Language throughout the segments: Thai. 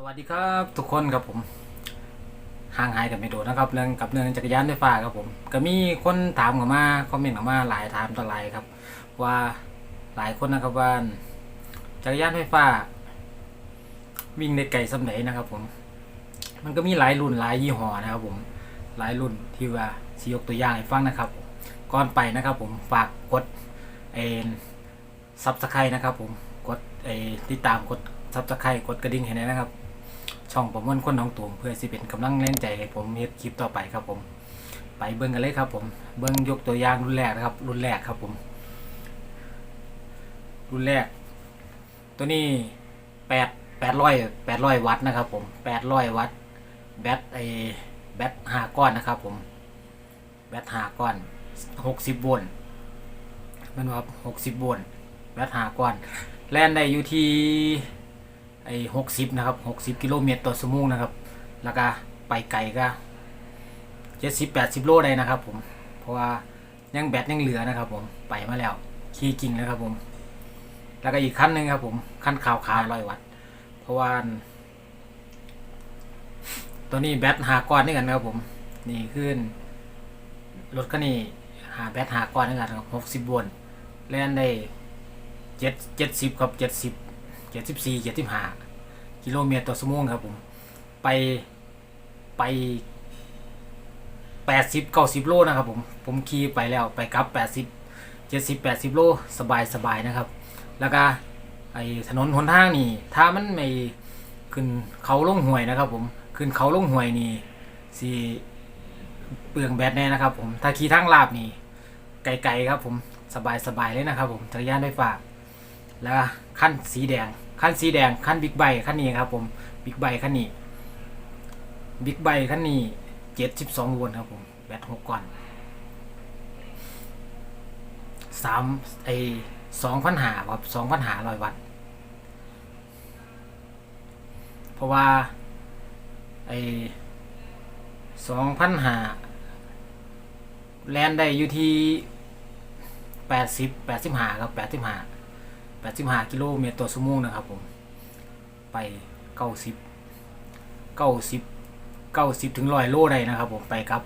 สวัสดีครับทุกคนครับผมห่างหายกันไม่โดนนะครับเรื่องกับเรื่องจักรยานไฟฟ้าครับผม ก็มีคนถามเข้ามาคอมเมนต์เข้ามาหลายถามต่อหลายครับ ว่าหลายคนนะครับว่าจักรยานไฟฟ้า วิ่งในไกลสำไหนนะครับ ผม มันก็มีหลายรุ่นหลายยี่ห้อนะครับ ผมหลายรุ่นที่ว่าสิยกตัวอย่างให้ฟังนะครับ ก่อนไปนะครับ ผมฝากกดเอ็นซับสไครต์นะครับ ผมกดไอติดตามกดซับสไครต์กดกระดิ่งให้หน่อยนะครับ ช่องผมม่วนคนน้องตูมเพื่อสิเป็นกำลังแรงใจให้ผมเฮ็ดคลิปต่อไปครับผม ไปเบิ่งกันเลยครับผม เบิ่งยกตัวอย่างรุ่นแรกนะครับ รุ่นแรกครับผม รุ่นแรก ตัวนี้แปดแปดร้อยแปดร้อยวัตต์นะครับ ผมแปดร้อยวัตต์แบตไอแบตห้าก้อนนะครับ ผม แบตห้าก้อนหกสิบโวลต์มันว่าหกสิบโวลต์แบตห้าก้อน แลนได้อยู่ที่ ไอ้หกสิบนะครับหกสิบกิโลเมตรต่อชั่วโมงนะครับ แล้วก็ไปไกลก็เจ็ดสิบแปดสิบโลได้นะครับ ผม เพราะว่ายังแบตยังเหลือนะครับ ผมไปมาแล้วขี่จริงแล้วครับผม แล้วก็อีกขั้นหนึ่งครับ ผมขั้นขาวขาวร้อยวัตเพราะว่าตัวนี้แบตหาก้อนนี่กันนะครับผม นี่ขึ้นรถคันนี้หาแบตหาก้อนนี่กันครับหกสิบวลแล่นได้เจ็ดเจ็ดสิบครับเจ็ดสิบ เจ็ดสิบสี่เจ็ดสิบห้ากิโลเมตรต่อชั่วโมงครับผม ไปไปแปดสิบเก้าสิบโลนะครับผม ผมขี่ไปแล้วไปกลับแปดสิบเจ็ดสิบแปดสิบโลสบายสบายนะครับ แล้วก็ไอถนนหนทางนี่ ถ้ามันไม่ขึ้นเขาลงห่วยนะครับ ผม ขึ้นเขาลงห่วยนี่สีเปลืองแบตแน่นะครับ ผม ถ้าขี่ทางลาบนี่ไกลๆครับผมสบายสบายเลยนะครับผมจักรยานไฟฟ้าแล้วขั้นสีแดง ขั้นสีแดงขั้นบิ๊กไบค์ขั้นนี้ครับผมบิ๊กไบค์ขั้นนี้บิ๊กไบค์ขั้นนี้เจ็ดสิบสองโวลต์ครับผมแบตหกก้อนสามไอสองพันหาครับสองพันหาร้อยวัตต์เพราะว่าไอสองพันหาแลนได้อยู่ที่แปดสิบแปดสิบห้าครับแปดสิบห้า แปดสิบห้ากิโลเมตรต่อชั่วโมงนะครับ ผม ไปเก้าสิบเก้าสิบเก้าสิบถึงร้อยโลได้นะครับ ผมไปครับ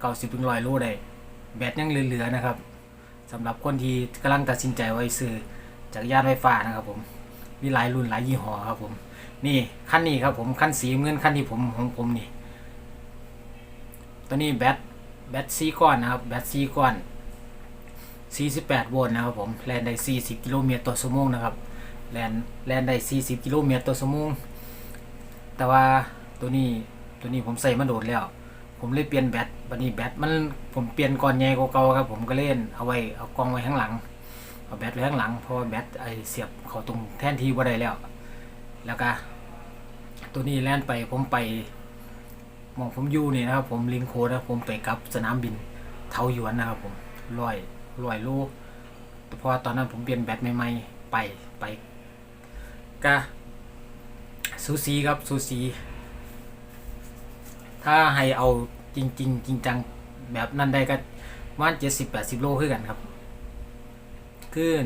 เก้าสิบถึงร้อยโลได้แบตยังเหลือๆนะครับสำหรับคนที่กำลังตัดสินใจไว้ซื้อจักรยานไฟฟ้านะครับ ผมมีหลายรุ่นหลายยี่ห้อครับ ผม นี่คันนี้ครับ ผมคันสีเงินคันที่ผมของผมนี่ตัวนี้แบตแบตซีก้อนนะครับ แบตซีก้อน 48 โวลต์นะครับผม แลนได้ 40 กิโลเมตรต่อชั่วโมงนะครับ แลนแลนได้ 40 กิโลเมตรต่อชั่วโมง แต่ว่าตัวนี้ตัวนี้ผมใส่มาโดดแล้ว ผมเลยเปลี่ยนแบต บัดนี้แบตมันผมเปลี่ยนก่อนใหญ่กว่าเก่าครับ ผมก็เล่นเอาไว้เอากล้องไว้ข้างหลัง เอาแบตไว้ข้างหลัง เพราะว่าแบตไอเสียบเขาตรงแท่นที่บ่ได้แล้ว แล้วก็ตัวนี้แล่นไปผมไปมองผมอยู่นี่นะครับ ผมลิงโคดนะผมไปกับสนามบินเทาหยวนนะครับผมร้อย ร้อยโลเพราะว่าตอนนั้นผมเปลี่ยนแบตใหม่ๆไปไปก็ซูซีครับซูซี ถ้าให้เอาจริงจริงจริงจังแบบนั้นได้ก็มาณเจ็ดสิบแปดสิบโลขึ้นกันครับ ขึ้น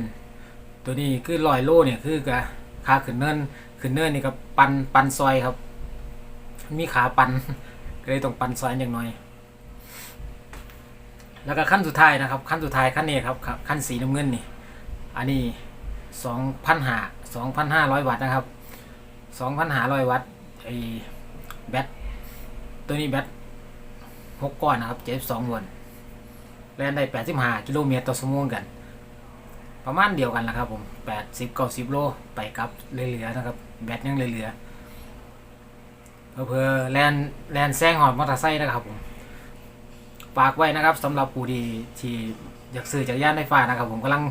ตัวนี้คือลอยโลเนี่ยคือกะขาขึ้นเนินขึ้นเนินนี่ก็ปันปันซอยครับ มีขาปันก็เลยต้องปันซอยอย่างน้อย แล้วก็ขั้นสุดท้ายนะครับขั้นสุดท้ายขั้นนี้ครับครับขั้นสีน้ำเงินนี่ อันนี้สองพันหาสองพันห้าร้อยวัตต์นะครับสองพันห้าร้อยวัตต์ไอแบตตัวนี้แบตหกก้อนนะครับเจ็ดสองโวลต์แล่นได้แปดสิบห้ากิโลเมตรต่อชั่วโมงกัน ประมาณเดียวกันแหละครับผมแปดสิบเก้าสิบโลไปกับเหลือๆนะครับ แบตยังเหลือๆเพื่อแลนแลนแซงหอดมอเตอร์ไซค์นะครับผม ฝากไว้นะครับสำหรับผู้ที่ที่อยากซื้อจักรยานไฟฟ้านะครับ ผมกำลัง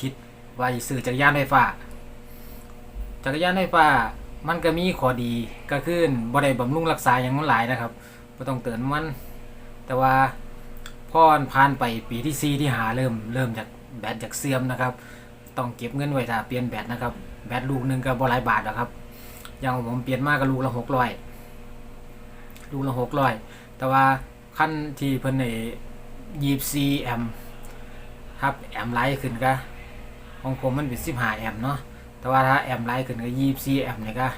คิดว่าจะซื้อจักรยานไฟฟ้า จักรยานไฟฟ้ามันก็มีข้อดีก็คือบ่ได้บำรุงรักษาอย่างมันหลายนะครับบ่ต้องเตือนมัน แต่ว่าพอนผ่านไปปีที่ 4 ที่หาเริ่มเริ่มจากแบตจากเสื่อมนะครับ ต้องเก็บเงินไว้ถ้าเปลี่ยนแบตนะครับ แบตลูกหนึ่งก็บ่หลายบาทหรอกครับ อย่างผมเปลี่ยนมาก็ลูกละ600ลูกละ600แต่ว่า ขั้นที่เพิ่นในยีบซีแอมครับแอมไลท์ขึ้นก็ของผมมันเป็นสิบห้าแอมเนาะแต่ว่าถ้าแอมไลท์ขึ้นก็ยีบซีแอมเนี่ยก็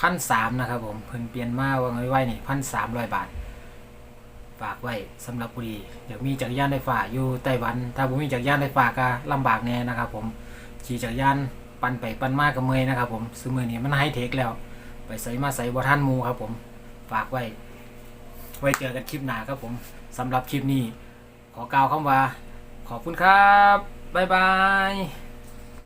พันสามนะครับผมเพิ่นเปลี่ยนมาว่าไงไว้นี่พันสามร้อยบาทฝากไว้สำหรับผู้ดีอยากมีจักรยานไฟฟ้าอยู่ไต้หวัน ถ้าผมมีจักรยานไฟฟ้าก็ลำบากแน่นะครับผมขี่จักรยานปั่นไปปั่นมากกับเมอยนะครับผมซื้อมือนี้มันไฮเทคแล้ว ไปใส่มาใส่บ่ท่านมูครับผมฝากไว้ ไว้เจอกันคลิปหน้าครับผมสำหรับคลิปนี้ ขอกล่าวคำว่า ขอบคุณครับ บ๊ายบาย